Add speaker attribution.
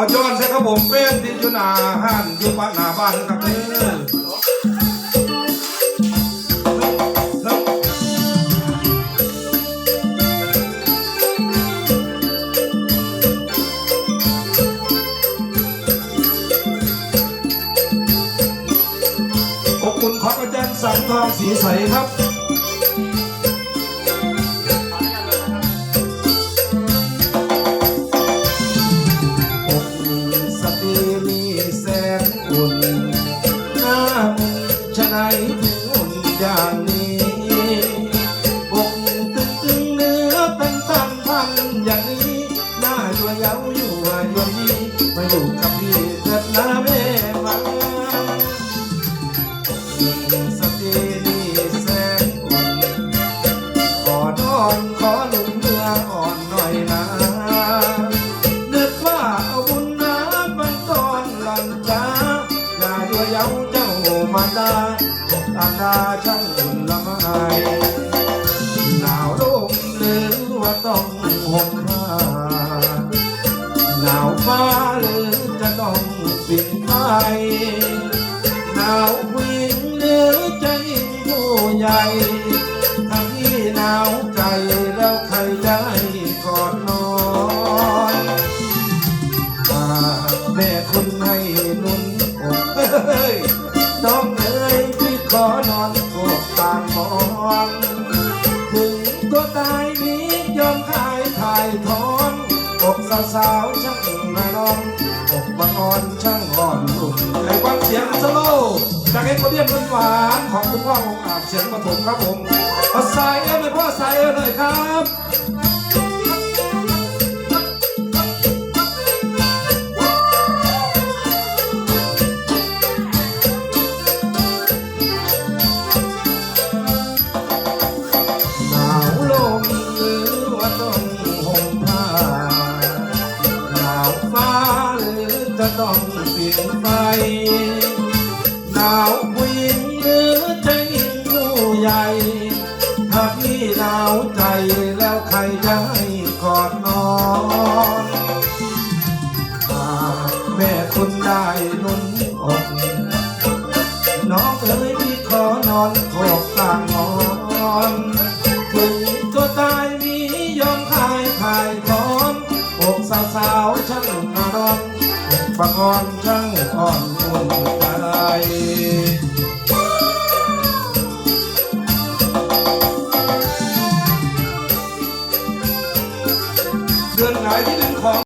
Speaker 1: เอาย้อนใช่ครับผมเป็นที่อยู่หน้าห้านอยู่บ้านหน้าบ้านครับเด้ออบอุ่นของอาจารย์สังทองสีใสครับาอยู่ว่ายัวยี่มาอยู่กับพี่เถิดนะแม่มาอกสตรีมีแสนอุ่นขอนอนขอหนุ่มเนื้ออ่อนหน่อยนะนึกว่าเอาบุญน้ำมันตอนหลังจ้าอย่ายั่วเย้าเจ้ามาดาอกอันดาช่างละไมหนาวลมหรือว่าต้องห่ม หนาวผู้หญิงหรือจะยิ่งผู้ใหญ่ถ้าพี่หนาวใจแล้วใครจะให้กอดนอนมาแม่คุณให้นุ่นอกเอ้ยน้องเอ๋ยพี่ขอนอนโกกตามมอนถึงตัวตายนี้ยอมขายถ่ายถอน อกสาวๆช่างมานอนอกบางออนช่างอ่อนลุ่มให้ฟังเสียงสโลจากเอ็กโคเดียนหวานของคุณพ่อองอาบเสียงปฐมครับผมเอาใส่เอ้ยเลยพ่อใส่เอ้ยเลยครับ รือจะต้องปิดไฟหนาวผู้หญิงหรือจะยิงผู้ใหญ่ถ้าพี่หนาวใจแล้วใครจะให้กอดนอนหากแม่คุณได้นุนอกน้องเอ๋ยพี่ขอนอนขอบตางนอนถึงตัวตายมียอมขายขายถอนอกสาวสาวๆช่างนารอน อกปังอ่อนช่างอ่อนอุ่นใจ